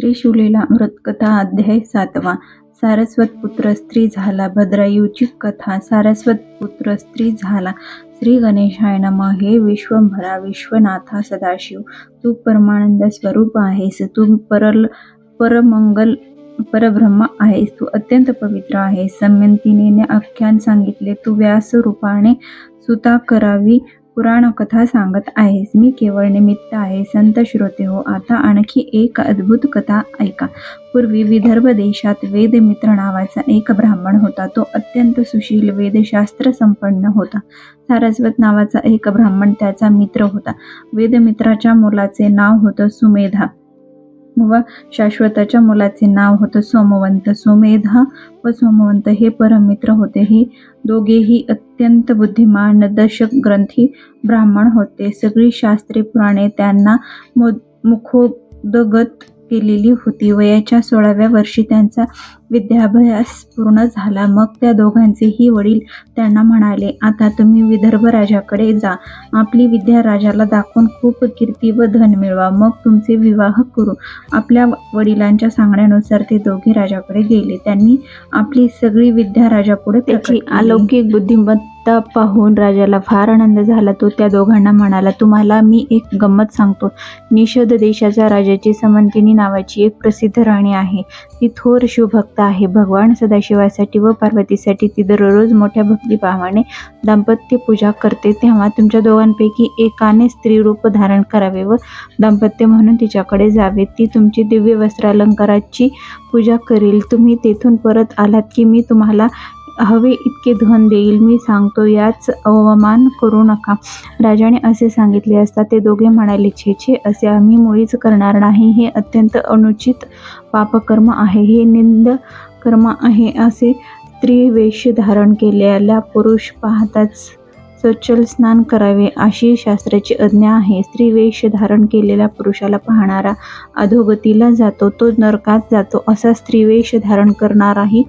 स्त्री शिवलेला अमृतकथा अध्याय सातवा. सारस्वत पुत्र स्त्री झाला. भद्रायूची कथा. सारस्वत पुत्र स्त्री झाला. श्री गणेशाय नम. हे विश्वभरा विश्वनाथा सदाशिव. तू परमानंद स्वरूप आहेस. तू परल परमंगल परब्रह्म आहेस. तू अत्यंत पवित्र आहेस. सम्यंतीने आख्यान सांगितले. तू व्यास रूपाने सुता करावी. पुराण कथा सांगत आहेस. मी केवळ निमित्त आहे. संत श्रोते हो आता आणखी एक अद्भुत कथा ऐका. पूर्वी विदर्भ देशात वेदमित्र नावाचा एक ब्राह्मण होता. तो अत्यंत सुशील वेदशास्त्र संपन्न होता. सारस्वत नावाचा एक ब्राह्मण त्याचा मित्र होता. वेदमित्राच्या मुलाचे नाव होतं सुमेधा. व शाश्वताच्या मुलाचे नाव होतं सोमवंत सोमेध व सोमवंत हे परममित्र होते. हे दोघेही अत्यंत बुद्धिमान दशक ग्रंथी ब्राह्मण होते. सगळी शास्त्रे पुराणे त्यांना मो मुखोदगत केलेली होती. वयाच्या सोळाव्या वर्षी त्यांचा विद्याभ्यास पूर्ण झाला. मग त्या दोघांचेही वडील त्यांना म्हणाले आता तुम्ही विदर्भ राजाकडे जा. आपली विद्या राजाला दाखवून खूप कीर्ती व धन मिळवा. मग तुमचे विवाह करू. आपल्या वडिलांच्या सांगण्यानुसार ते दोघे राजाकडे गेले. त्यांनी आपली सगळी विद्या राजापुढे त्याची अलौकिक बुद्धिमत्ता पाहून राजाला फार आनंद झाला. तो त्या दोघांना म्हणाला तुम्हाला मी एक गंमत सांगतो. निषद देशाच्या राजाची समंतिनी नावाची एक प्रसिद्ध राणी आहे. ती थोर शिवभक्त आहे. भगवान सदाशिवासाठी व पार्वतीसाठी ती दररोज मोठ्या भक्तिभावाने दाम्पत्य पूजा करते. तेव्हा तुमच्या दोघांपैकी एकाने स्त्री रूप धारण करावे व दाम्पत्य म्हणून तिच्याकडे जावे. ती तुमची दिव्य वस्त्रालंकाराची पूजा करेल. तुम्ही तेथून परत आलात की मी तुम्हाला हवे इतके धन देईल मी सांगतो याच अवमान करू नका. राजाने असे सांगितले असता ते दोघे म्हणाले छे छे असे आम्ही मुळीच करणार नाही. हे अत्यंत अनुचित पापकर्म आहे. हे निंद कर्म आहे. असे स्त्री वेश धारण केलेला पुरुष पाहताच सचल स्नान करावे अशी शास्त्राची आज्ञा आहे. स्त्री वेश धारण केलेल्या पुरुषाला पाहणारा अधोगतीला जातो तो नरकात जातो. असा स्त्रीवेश धारण करणाराही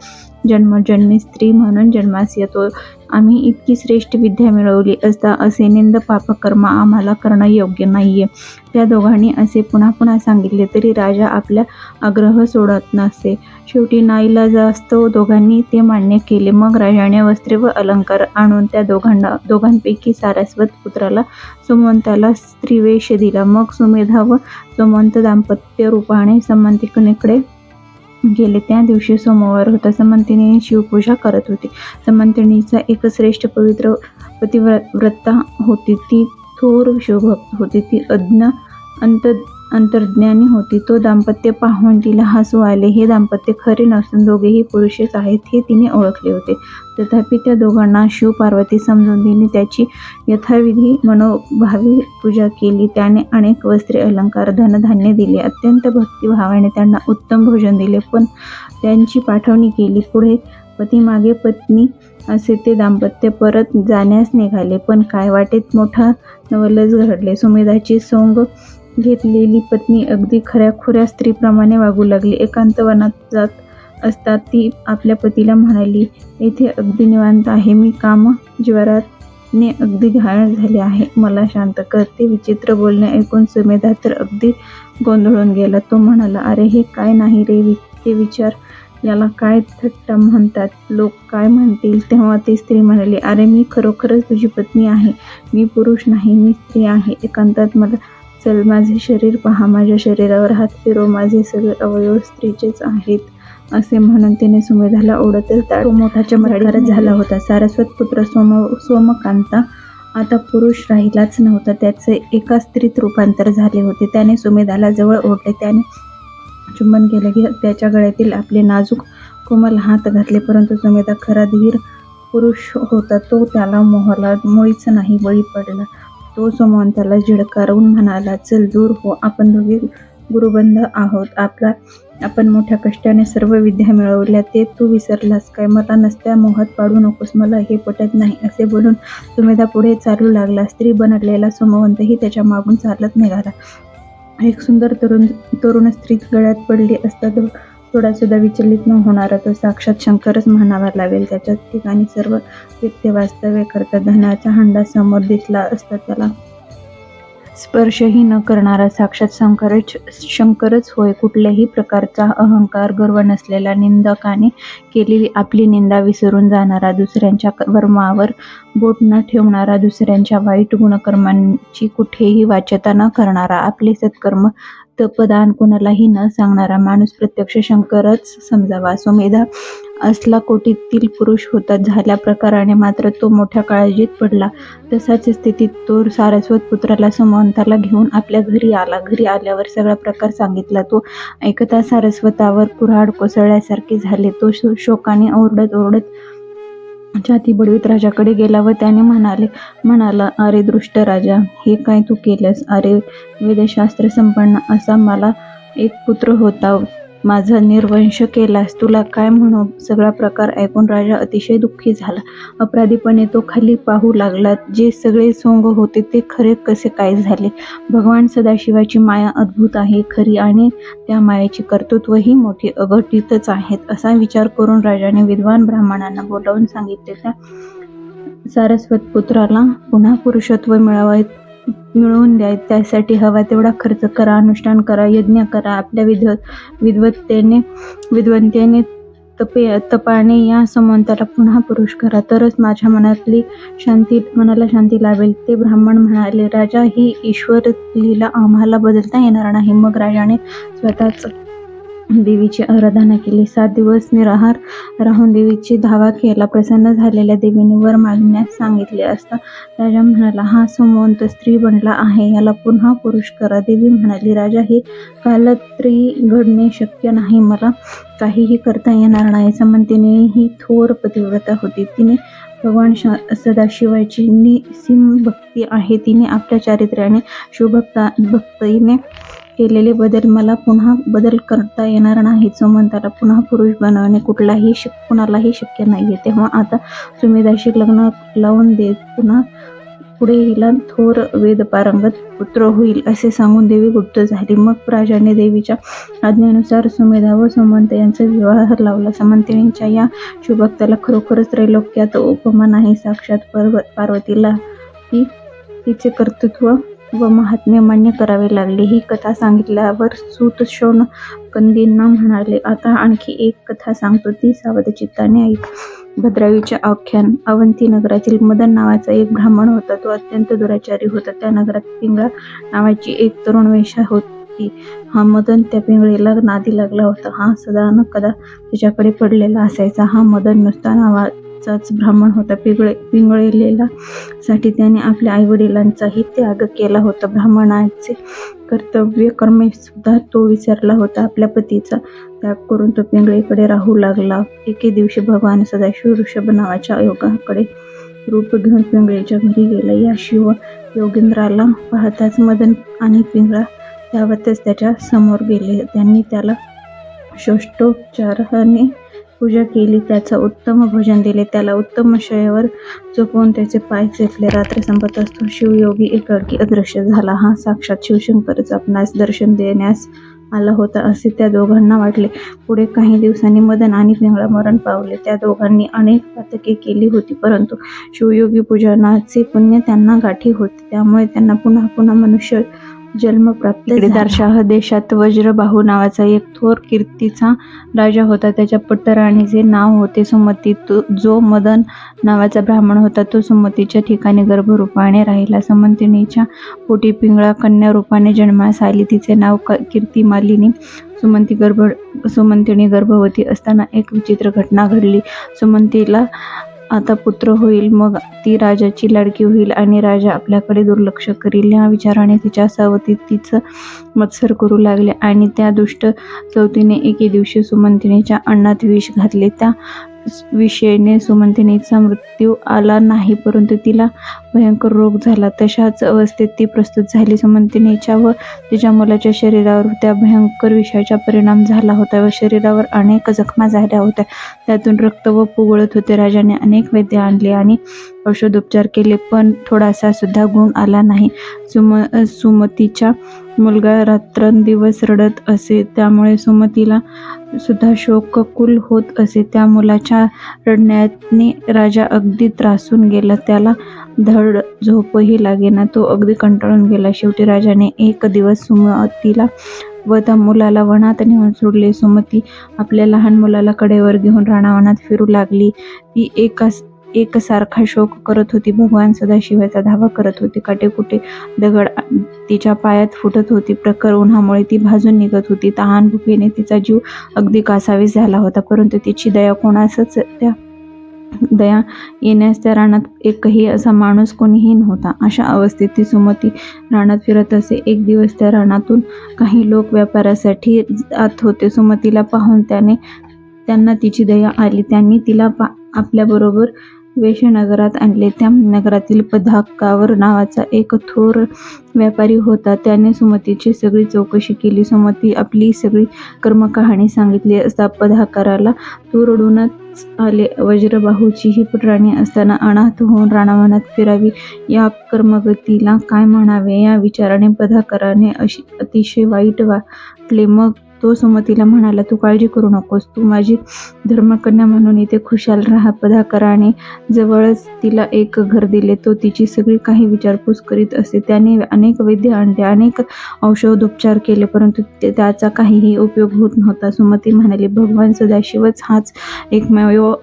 जन्मजन्मी स्त्री म्हणून जन्मास येतो. आम्ही इतकी श्रेष्ठ विद्या मिळवली असता असे निंद पापकर्म आम्हाला करणं योग्य नाहीये. त्या दोघांनी असे पुन्हा पुन्हा सांगितले तरी राजा आपल्या आग्रह सोडत नसे. शेवटी नाईला जास्त दोघांनी ते मान्य केले. मग राजाने वस्त्रे व अलंकार आणून त्या दोघांना दोघांपैकी सारस्वत पुत्राला सुमंताला स्त्रीवेश दिला. मग सुमेधा व सुमंत दाम्पत्य रूपाने समंतिकनेकडे गेले त्या दिवशी सोमवार होता. समंतिनी शिवपूजा करत होती. समंतिनीचा एक श्रेष्ठ पवित्र पतिव्रता होती. ती थोर शिवभक्त होती. ती अज्ञ अंत अंतर्ज्ञानी होती. तो दाम्पत्य पाहून तिला हसू आले. हे दाम्पत्य खरे नसून दोघेही पुरुषच आहेत हे तिने ओळखले होते. तथापि त्या दोघांना शिव पार्वती समजून तिने त्याची यथाविधी मनोभावी पूजा केली. त्याने अनेक वस्त्रे अलंकार धनधान्य दिले. अत्यंत भक्तिभावाने त्यांना उत्तम भोजन दिले. पण त्यांची पाठवणी केली. पुढे पतीमागे पत्नी असे ते दाम्पत्य परत जाण्यास निघाले. पण काय वाटेत मोठा नवलच घडले. सुमेधाची सोंग घेतलेली पत्नी अगदी खऱ्याखुऱ्या स्त्रीप्रमाणे वागू लागली. एकांतवनात जात असता ती आपल्या पतीला म्हणाली येथे अगदी निवांत आहे मी काम ज्वराने अगदी घाण झाले आहे. मला शांत कर. ते विचित्र बोलणे ऐकून सुमेधा तर अगदी गोंधळून गेला. तो म्हणाला अरे हे काय नाही रे वि ते विचार. याला काय थट्टा म्हणतात? लोक काय म्हणतील? तेव्हा ती स्त्री म्हणाली अरे मी खरोखरच तुझी पत्नी आहे. मी पुरुष नाही मी स्त्री आहे. एकांतात मला चल माझे शरीर पहा. माझ्या शरीरावर हात फिरो माझे सगळे अवयव स्त्रीचेच आहेत. असे म्हणून तिने सुमेधाला ओढतच दाट मोठा चमत्कार झाला होता. सारस्वत पुत्र सोम सोमकांता आता पुरुष राहिलाच नव्हता. त्याचे एका स्त्रीत रूपांतर झाले होते. त्याने सुमेधाला जवळ ओढले. त्याने चुंबन केले. की त्याच्या गळ्यातील आपले नाजूक कोमल हात घातले. परंतु सुमेधा खरा धीर पुरुष होता. तो त्याला मोहला मुळीच नाही बळी पडला. तो सोमवंताला झिडकारून म्हणाला चल दूर हो. आपण दोघे गुरुबंध आहोत. आपला आपण मोठ्या कष्टाने सर्व विद्या मिळवल्या ते तू विसरलास काय? मला नसत्या मोहात पाडू नकोस मला हे पटत नाही असे बोलून सुमेधा पुढे चालू लागला. स्त्री बनलेला सोमवंतही त्याच्या मागून चालत निघाला. एक सुंदर तरुण तरुण स्त्री गळ्यात पडली असता तो थोडासुद्धा विचलित न होणारा तो साक्षात शंकरच म्हणावा लागेल. त्याच्या ठिकाणी सर्व व्यक्ती वास्तव्य करतात धनाचा हंडा समोर दिसला असता त्याला स्पर्शही न करणारा साक्षात शंकरच शंकरच होय. कुठल्याही प्रकारचा अहंकार गर्व नसलेला निंदकाने केलेली आपली निंदा विसरून जाणारा दुसऱ्यांच्या कर्मावर बोट न ठेवणारा दुसऱ्यांच्या वाईट गुणकर्मांची कुठेही वाच्यता न करणारा आपले सत्कर्म तपदान कोणालाही न सांगणारा माणूस प्रत्यक्ष शंकरच समजावा. सुमेधा असला कोटीतील पुरुष होता झाल्या प्रकाराने मात्र तो मोठ्या काळजीत पडला. तसाच स्थितीत तो सारस्वत पुत्राला सुमंताला घेऊन आपल्या घरी आला. घरी आल्यावर सगळा प्रकार सांगितला. तो ऐकता सारस्वतावर कुऱ्हाड कोसळल्यासारखे झाले. तो शो- शोकाने ओरडत ओरडत छाती बडवीत राजाकडे गेला व त्याने म्हणाले म्हणाला अरे दृष्ट राजा हे काय तू केलंस? अरे वेदशास्त्र संपन्न असा मला एक पुत्र होता. माझा निर्वंश केलास तुला काय म्हणू? सगळा प्रकार ऐकून राजा अतिशय दुःखी झाला. अपराधीपणे तो खाली पाहू लागला जे सगळे सोंग होते ते खरे कसे काय झाले? भगवान सदाशिवाची माया अद्भुत आहे खरी आणि त्या मायेची कर्तृत्वही मोठी अघटितच आहेत असा विचार करून राजाने विद्वान ब्राह्मणांना बोलावून सांगितले त्या सारस्वत पुत्राला पुन्हा पुरुषत्व मिळावे मिळवून द्या. त्यासाठी हवा तेवढा खर्च करा अनुष्ठान करा यज्ञ करा. आपल्या विध विद्वत्तेने विद्वंतेने तपे तपाने या समंताला पुन्हा पुरुष करा. तरच माझ्या मनातली शांती मनाला शांती लाभेल ते ब्राह्मण म्हणाले राजा ही ईश्वर लीला आम्हाला बदलता येणार नाही. मग राजाने स्वतःच देवीची आराधना केली. सात दिवस निराहार राहून देवीची धावा केला प्रसन्न झालेल्या देवीने वर मागण्यास सांगितले असता राजा म्हणाला हा सुमंत स्त्री बनला आहे याला पुन्हा पुरुष करा. देवी म्हणाली राजा हे कालत्री घडणे शक्य नाही. मला काहीही करता येणार नाही. समंतीने ही थोर पतिव्रता होती. तिने भगवान शा सदाशिवाची निसीम भक्ती आहे. तिने आपल्या चारित्र्याने शिवभक्ता भक्तीने केलेले बदल मला पुन्हा बदल करता येणार नाही. सुमंताला पुन्हा पुरुष बनवणे कुठलाही शक कुणालाही शक्य नाहीये. तेव्हा आता सुमेधाशी लग्न लावून देत पुन्हा पुढे हिला थोर वेद पारंगत पुत्र होईल असे सांगून देवी गुप्त झाली. मग राजाने देवीच्या आज्ञेनुसार सुमेधा व सुमंत यांचा विवाह लावला. समंतिनीच्या या शुभक्ताला खरोखरच त्रैलोक्यात उपमा नाही साक्षात पर्व पार्वतीला ती तिचे कर्तृत्व व महात्म्य मान्य करावे लागले. ही कथा सांगितल्यावर सूत शोण कंदींना म्हणाले आता आणखी एक कथा सांगतो. ती सावध चित्ताने ऐक. भद्रावीचे आख्यान अवंती नगरातील मदन नावाचा एक ब्राह्मण होता. तो अत्यंत दुराचारी होता. त्या नगरात पिंगळा नावाची एक तरुण वेशा होती. हा मदन त्या पिंगळीला नादी लागला होता. हा सदा न कदा तिच्याकडे पडलेला असायचा. हा मदन नुसता नावा चाच ब्राह्मण होता. पिंगळे पिंगळलेला साठी त्याने आपल्या आईवडिलांचाही त्याग केला होता. ब्राह्मणाचे कर्तव्य कर्मे सुद्धा तो विसरला होता. आपल्या पतीचा त्याग करून तो पिंगळीकडे राहू लागला. एके दिवशी भगवान सदाशिव ऋषभ नावाच्या योगाकडे रूप घेऊन पिंगळीच्या घरी गेला. या शिव योगेंद्राला पाहताच मदन आणि पिंगळा त्यावतच त्याच्यासमोर गेले. त्यांनी त्याला षष्टोपचाराने पूजा केली त्याचं उत्तम भोजन दिले त्याला उत्तम शयवर झोपवून त्याचे पाय चेतले रात्र संपत असतो शिवयोगी एकाकी अदृश्य झाला. हा साक्षात शिवशंकरच आपणास दर्शन देण्यास आला होता असे त्या दोघांना वाटले. पुढे काही दिवसांनी मदन आणि पिंगळा मरण पावले. त्या दोघांनी अनेक पातके केली होती परंतु शिवयोगी पूजनाचे पुण्य त्यांना गाठी होते. त्यामुळे त्यांना पुन्हा पुन्हा मनुष्य जन्म प्राप्त. दारशाह देशात वज्रबाहू नावाचा एक थोर कीर्तीचा राजा होता. त्याच्या पट्टराणीचे नाव होते सुमती तो जो मदन नावाचा ब्राह्मण होता तो सुमतीच्या ठिकाणी गर्भरूपाने राहिला. समंतिनीच्या पोटी पिंगळा कन्या रूपाने जन्मास आली. तिचे नाव क- कीर्तिमालिनी सुमंती गर्भ सुमंतिनी गर्भवती असताना एक विचित्र घटना घडली. सुमंतीला आता पुत्र होईल मग ती राजाची लाडकी होईल आणि राजा आपल्याकडे दुर्लक्ष करील. या विचाराने तिच्या सावती तिचं मत्सर करू लागले आणि त्या दुष्ट चौथीने एके दिवशी सुमंतिनीच्या अन्नात विष घातले. त्या विषयने सुमंतिनीचा मृत्यू आला नाही परंतु तिला भयंकर रोग झाला. तशाच अवस्थेत ती प्रस्तुत झाली. सुमंतिनीच्या व तिच्या मुलाच्या शरीरावर त्या भयंकर विषयाचा परिणाम झाला होता व शरीरावर अनेक जखमा झाल्या होत्या. त्यातून रक्त व पुगळत होते. राजाने अनेक वैद्य आणले आणि औषधोपचार केले पण थोडासा सुद्धा गुण आला नाही. सुम सुमतीच्या मुलगा रात्रंदिवस रडत असे त्यामुळे सुमतीला सुद्धा शोककुल होत असे. त्या मुलाच्या रडण्याने राजा अगदी त्रासून गेला. त्याला धड धड झोपही लागेना तो अगदी कंटाळून गेला. शेवटी राजाने एक दिवस सुमतीला व त्या मुलाला वनात नेऊन सोडले. सुमती आपल्या लहान मुलाला कडेवर घेऊन राणावनात फिरू लागली. ती एका एकसारखा शोक करत होती. भगवान सदाशिवाचा धावा करत होती. काटेकुटे दगड तिच्या पायात फुटत होती. प्रखर उन्हामुळे ती भाजून निघत होती. तहान भुकेने तिचा जीव अगदी कासावीस झाला होता. परंतु तिची दया कोणासच त्या दया येण्यास त्या रानात एकही असा माणूस कोणीही नव्हता. अशा अवस्थेत ती सुमती रानात फिरत असे. एक दिवस त्या रानातून काही लोक व्यापारासाठी जात होते. सुमतीला पाहून त्याने त्यांना तिची दया आली. त्यांनी तिला पा आपल्याबरोबर वेशनगरात आणले. त्या नगरातील पदाकावर नावाचा एक थोर व्यापारी होता. त्याने सुमतीची सगळी चौकशी केली. सुमती आपली सगळी कर्मकहाणी सांगितली असता पदाकाराला तोरडूनच आले. वज्रबाहूची ही राणी असताना अनाथ होऊन राणावनात फिरावी. या कर्मगतीला काय म्हणावे या विचाराने पदाकाराने अशी अतिशय वाईट वाटले. मग तो सुमतीला म्हणाला तू काळजी करू नकोस. तू माझी धर्मकन्या म्हणून इथे खुशाल राहा पदाकाराने जवळच तिला एक घर दिले. तो तिची सगळी काही विचारपूस करीत असे. त्याने अनेक वैद्य आणले अनेक औषधोपचार केले परंतु ते- त्याचा काहीही उपयोग होत नव्हता. सुमती म्हणाली भगवान सदाशिवच हाच एकमेव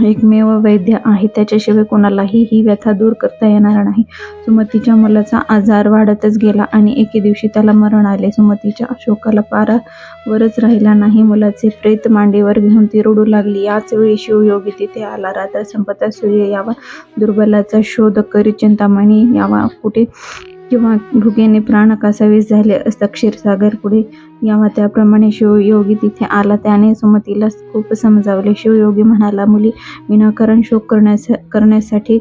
एकमेव वैद्य आहे. त्याच्याशिवाय कोणालाही ही व्यथा दूर करता येणार नाही. सुमतीच्या मुलाचा आजार वाढतच गेला आणि एके दिवशी त्याला मरण आले. सुमतीच्या शोकाला पारावरच राहिला नाही. मुलाचे प्रेत मांडीवर घेऊन ती रडू लागली. याच वेळी शिवयोगी तिथे आला. रात्र संपता सूर्य यावा दुर्बलाचा शोध करी चिंतामणी यावा कुठे किंवा भुकेने प्राण कासावीस झाले असता क्षीरसागर पुढे यावा. त्याप्रमाणे शिवयोगी तिथे आला. त्याने सुमतीला खूप समजावले. शिवयोगी म्हणाला मुली विनाकारण शोक करण्यास करण्यासाठी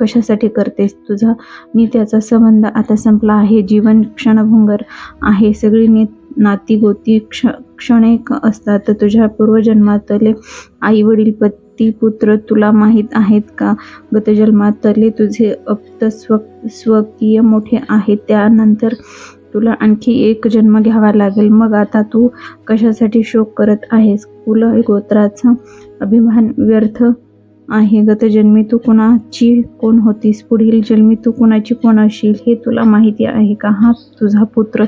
कशासाठी करतेस? तुझा नी त्याचा संबंध आता संपला आहे. जीवन क्षणभंगर आहे. सगळी नी नाती गोती क्ष क्षणिक असतात. तर तुझ्या पूर्वजन्मातले आई वडील पती ती पुत्र तुला माहीत आहेत का? गतजन्मातले तुझे अप्त स्व स्वकीय मोठे आहेत. त्यानंतर तुला आणखी एक जन्म घ्यावा लागेल. मग आता तू कशासाठी शोक करत आहेस? कुल गोत्राचा अभिमान व्यर्थ आहे. गतजन्मी तू कुणाची कोण होतीस? पुढील जन्मी तू कुणाची कोण असशील हे तुला माहिती आहे का? हा तुझा पुत्र.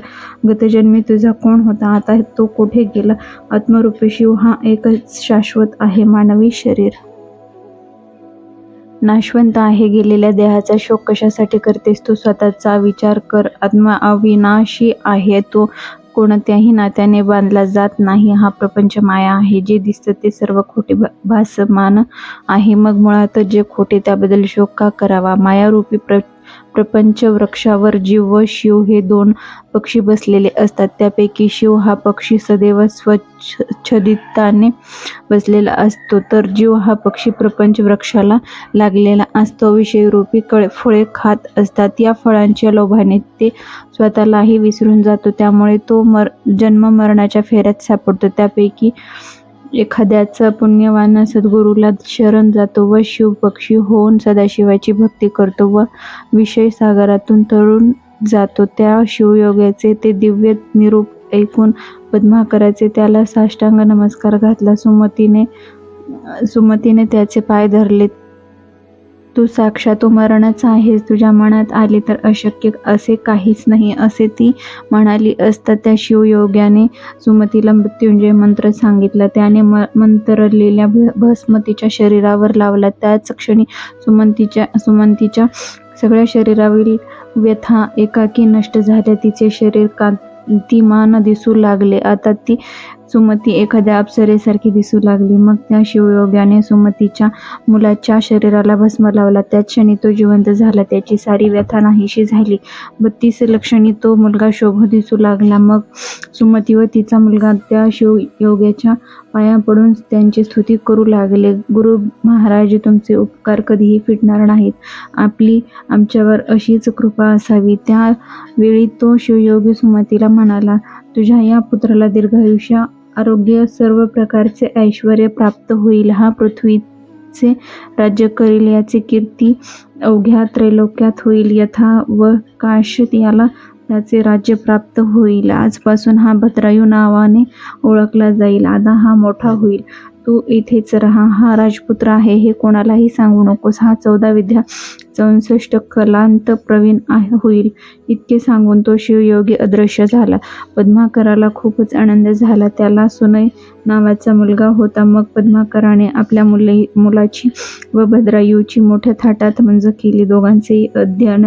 गतजन्मी तुझा कोण होता? आता तो कुठे गेला? आत्मरूपी शिव हा एकच शाश्वत आहे. मानवी शरीर. नाशवंत आहे. गेलेल्या देहाचा शोक कशासाठी करतेस? तू स्वतःचा विचार कर. आत्मा अविनाशी आहे. तो कोणत्याही नात्याने बांधला जात नाही. हा प्रपंच माया आहे. जे दिसतं ते सर्व खोटे भासमान आहे. मग मुळातच जे खोटे त्याबद्दल शोक का करावा? मायारूपी प्र प्रपंच वृक्षावर जीव व शिव हे दोन पक्षी बसलेले असतात. त्यापैकी शिव हा पक्षी सदैव स्वच्छदिताने बसलेला असतो तर जीव हा पक्षी प्रपंच वृक्षाला लागलेला असतो. विषयरूपी कळे फळे खात असतात. या फळांच्या लोभाने ते स्वतःलाही विसरून जातो. त्यामुळे तो मर जन्म मरणाच्या फेऱ्यात सापडतो. त्यापैकी एखाद्याचा पुण्यवान सद्गुरूला शरण जातो व शिव पक्षी होऊन सदाशिवाची भक्ती करतो व विषय सागरातून तरुण जातो. त्या शिवयोगाचे ते दिव्य निरूप ऐकून पद्माकराचे त्याला साष्टांग नमस्कार घातला. सुमतीने सुमतीने त्याचे पाय धरले तू साक्षात मरणच आहेस. तुझ्या मनात आले तर अशक्य असे काहीच नाही असे ती म्हणाली असता त्या शिवयोग्याने सुमतीला मृत्युंजय मंत्र सांगितला. त्याने म मंत्रलेल्या भ- भस्म तिच्या शरीरावर लावला. त्याच क्षणी सुमंतीच्या सुमंतीच्या सगळ्या शरीरावरील व्यथा एकाकी नष्ट झाल्या. तिचे शरीर कांतिमान दिसू लागले. आता ती सुमती एखाद्या अप्सरेसारखी दिसू लागली. मग त्या शिवयोग्याने सुमतीच्या मुलाच्या शरीराला भस्म लावला. त्याच क्षणी तो जिवंत झाला. त्याची सारी व्यथा नाहीशी झाली. बत्तीस लक्षणी तो मुलगा शोभ दिसू लागला. मग सुमती व तिचा मुलगा त्या शिवयोग्याच्या पाया पडून त्यांची स्तुती करू लागले. गुरु महाराज तुमचे उपकार कधीही फिटणार नाहीत. आपली आमच्यावर अशीच कृपा असावी. त्यावेळी तो शिवयोगी सुमतीला म्हणाला तुझ्या या पुत्राला दीर्घायुष्य आरोग्य सर्व प्रकारचे ऐश्वर प्राप्त होईल. हा पृथ्वीचे राज्य करील याची कीर्ती अवघ्या त्रैलोक्यात होईल. यथा व काशत याला त्याचे राज्य प्राप्त होईल. आजपासून हा भद्रायू नावाने ओळखला जाईल. आता हा मोठा होईल. तू इथेच राहा. हा राजपुत्र आहे हे कोणालाही सांगू नकोस. हा चौदा विद्या चौसष्ट कलांत प्रवीण आहे होईल. इतके सांगून तो शिवयोगी अदृश्य झाला. पद्माकराला खूपच आनंद झाला. त्याला सुनय नावाचा मुलगा होता. मग पद्माकराने आपल्या मुले मुलाची व भद्रायूची मोठ्या थाटात मंज केली. दोघांचेही अध्ययन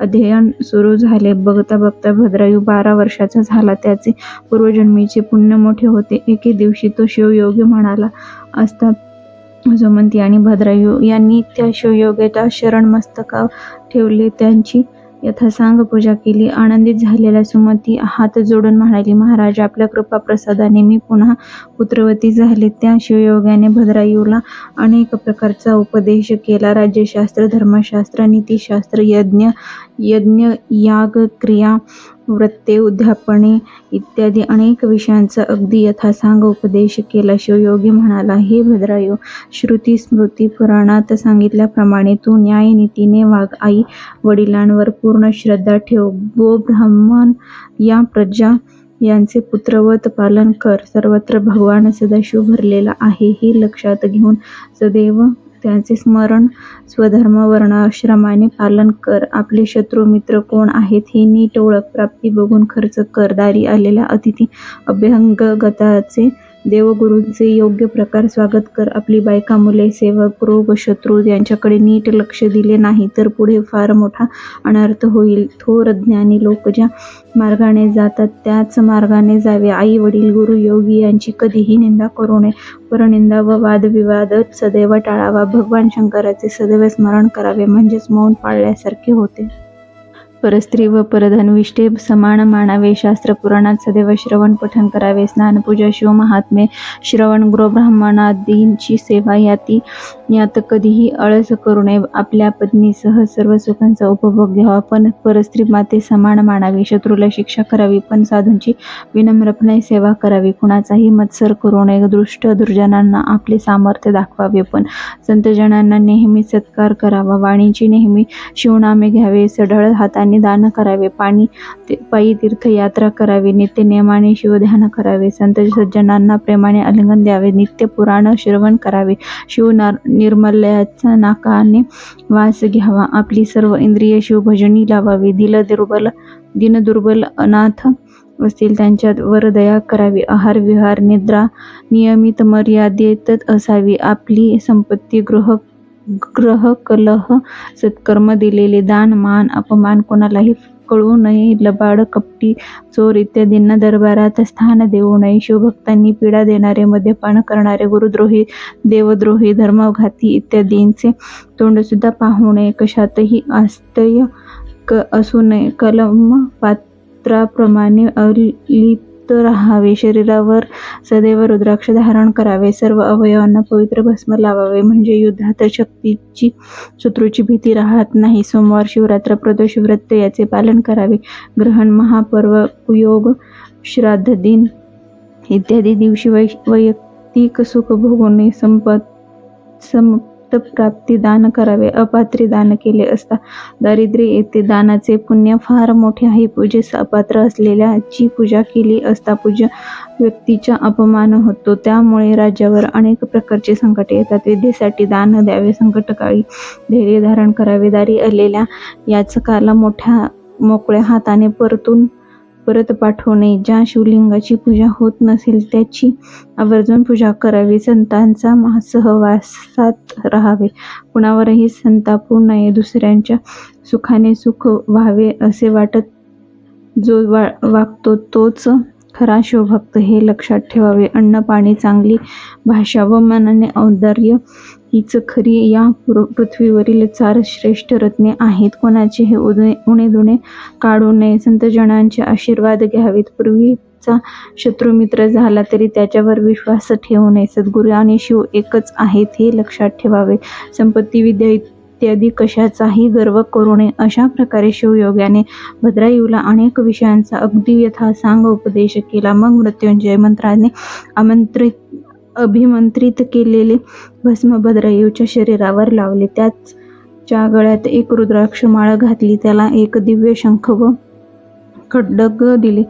अध्ययन सुरू झाले. बघता बघता भद्रायू बारा वर्षाचा झाला. त्याचे पूर्वजन्मीचे पुण्य मोठे होते. एके दिवशी तो शिवयोगी म्हणाला असता सुमंती आणि भद्रायू यांनी त्या शिवयोग्याच्या शरणमस्तका ठेवले. त्यांची यथासांग पूजा केली. आनंदित झालेल्या सुमती हात जोडून म्हणाली महाराज आपल्या कृपा प्रसादाने मी पुन्हा पुत्रवती झाले. त्या शिवयोग्याने भद्रायूला अनेक प्रकारचा उपदेश केला. राज्यशास्त्र धर्मशास्त्र नीतीशास्त्र यज्ञ यज्ञ याग क्रिया वृत्ते उद्यापने इत्यादी अनेक विषयांचा अगदी यथासांग उपदेश केला शिवयोगी म्हणाला हे भद्रायो श्रुती स्मृती पुराणात सांगितल्याप्रमाणे तू न्यायनीतीने वाघ आई वडिलांवर पूर्ण श्रद्धा ठेव. गो ब्राह्मण या प्रजा यांचे पुत्रवत पालन कर. सर्वत्र भगवान सदाशिव भरलेला आहे. हे लक्षात घेऊन सदैव त्यांचे स्मरण स्वधर्म वर्ण आश्रमाने पालन कर. आपले शत्रू मित्र कोण आहेत हे नीट ओळख प्राप्ती बघून खर्च कर. दारी आलेल्या अतिथी अभ्यंगगताचे देवगुरूंचे योग्य प्रकार स्वागत कर. आपली बायका मुले सेवक रोग शत्रू यांच्याकडे नीट लक्ष दिले नाही तर पुढे फार मोठा अनर्थ होईल. थोर ज्ञानी लोक ज्या मार्गाने जातात त्याच मार्गाने जावे. आई वडील गुरु योगी यांची कधीही निंदा करू नये. परनिंदा व वादविवाद सदैव टाळावा. भगवान शंकराचे सदैव स्मरण करावे. म्हणजेच मौन पाळल्यासारखे होते. परस्त्री व परधनविष्टे समान मानावे शास्त्र पुराणात सदैव श्रवण पठन करावे स्नानपूजा शिवमहात्मे श्रवण गृह ब्राह्मणादींची सेवा याती यात कधीही आळस करू नये. आपल्या पत्नीसह सर्व सुखांचा उपभोग घ्यावा. पण परस्त्री माते समान मानावी शत्रूला शिक्षा करावी पण साधूंची विनम्रपणे सेवा करावी. कुणाचाही मत्सर करू नये. दृष्ट दुर्जनांना आपले सामर्थ्य दाखवावे पण संतजनांना नेहमी सत्कार करावा. वाणीची नेहमी शिवनामे घ्यावे. सढळ हाताने दान करावे पाणी पायी तीर्थयात्रा करावी नित्य नियमाने शिवध्यान करावे संत सज्जनांना प्रेमाने आलिंगन द्यावे नित्य पुराण श्रवण करावे शिव नार- नाकाने वास घ्यावा आपली सर्व इंद्रिय शिवभजनी लावावी दिल दुर्बल दिन दुर्बल अनाथ असतील त्यांच्यावर दया करावी आहार विहार निद्रा नियमित मर्यादेतच असावी आपली संपत्ती गृह ग्रह कलह सत्कर्म दिलेले दान मान अपमान कोणालाही कळू नये. लबाड कपटी चोर इत्यादींना दरबारात स्थान देऊ नये. शिवभक्तांनी पीडा देणारे मद्यपान करणारे गुरुद्रोही देवद्रोही धर्मघाती इत्यादींचे तोंडसुद्धा पाहू नये. कशातही आस्थय क असू नये. कलम पात्राप्रमाणे अलिप्त राहावे शरीरावर सदैव रुद्राक्ष धारण करावे. सर्व अवयवांना पवित्र भस्म लावावे. म्हणजे युद्धात शक्तीची शत्रूची भीती राहत नाही. सोमवार शिवरात्र प्रदोष व्रत याचे पालन करावे. ग्रहण महापर्व कुयोग श्राद्ध दिन इत्यादी. दिवशी वै वैयक्तिक सुख भोगून संपत प्राप्ती दान करावे अपात्री दान केले असता. दारिद्र्य येते दानाचे पुण्य फार मोठे आहे. पूजेस अपात्र असलेल्याची पूजा केली असता पूजा व्यक्तीचा अपमान होतो. त्यामुळे राज्यावर अनेक प्रकारचे संकट येतात. विद्येसाठी दान द्यावे संकटकाळी धैर्य धारण करावे. दारी आलेल्या याचकाला मोठ्या मोकळ्या हाताने परतून परत पाठवणे ज्या शिवलिंगाची पूजा होत नसेल त्याची आवर्जून पूजा करावी. संतांचा सहवासात राहावे. कुणावरही संतापू नये. दुसऱ्यांच्या सुखाने सुख व्हावे असे वाटत जो वा वागतो तोच खरा शिवभक्त. हे लक्षात ठेवावे. अन्न पाणी चांगली भाषा व मनाने औदार्य हीच खरी या पृथ्वीवरील चार श्रेष्ठ रत्ने आहेत. कोणाचे हे उदे उणे दुणे काढू नये. संतजनांचे आशीर्वाद घ्यावेत. पूर्वीचा शत्रुमित्र झाला तरी त्याच्यावर विश्वास ठेवू नये. सद्गुरू आणि शिव एकच आहेत हे लक्षात ठेवावे. संपत्ती विद्या इत्यादी कशाचाही गर्व करू नये. अशा प्रकारे शिवयोगाने भद्रायूला अनेक विषयांचा अगदी यथासांग उपदेश केला. मग मृत्युंजय मंत्राने आमंत्रित अभिमंत्रित केलेले भस्म भद्रायूच्या शरीरावर लावले. त्याच्या गळ्यात एक रुद्राक्ष माळ घातली. त्याला एक दिव्य शंख व खड्डग दिले.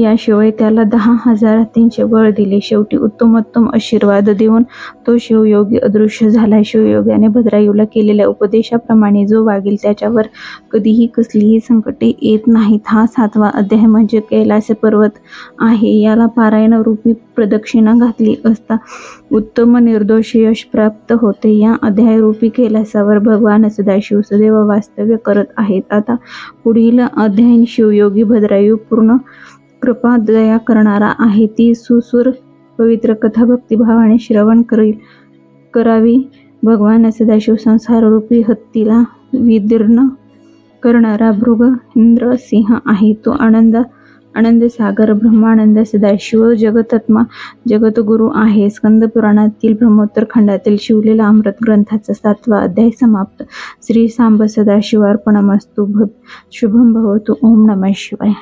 याशिवाय त्याला दहा हजार हत्तींचे बळ दिले. शेवटी उत्तमोत्तम आशीर्वाद देऊन तो शिवयोगी अदृश्य झाला शिवयोगाने भद्रायूला केलेल्या उपदेशाप्रमाणे जो वागेल त्याच्यावर कधीही कसलीही संकटे येत नाहीत. हा सातवा अध्याय म्हणजे कैलास पर्वत आहे. याला पारायण रूपी प्रदक्षिणा घातली असता उत्तम निर्दोष यश प्राप्त होते. या अध्यायरूपी कैलासावर भगवान सदाशिव सदैव वास्तव्य करत आहेत. आता पुढील अध्याय शिवयोगी भद्रायू पूर्ण कृपा दया करणारा आहे. ती सुसूर पवित्र कथा भक्तिभावाने श्रवण करील. करावी. भगवान सदाशिव संसाररूपी हत्तीला विदीर्ण करणारा भृग इंद्र सिंह आहे. तो आनंद आनंद सागर ब्रह्मानंद सदाशिव जगतत्मा जगतगुरु आहे. स्कंद पुराणातील ब्रह्मोत्तर खंडातील शिवलेला अमृत ग्रंथाचा सातवा अध्याय समाप्त. श्री सांब सदाशिवार्पणमस्तु भव शुभम भवतु. ओम नमः शिवाय.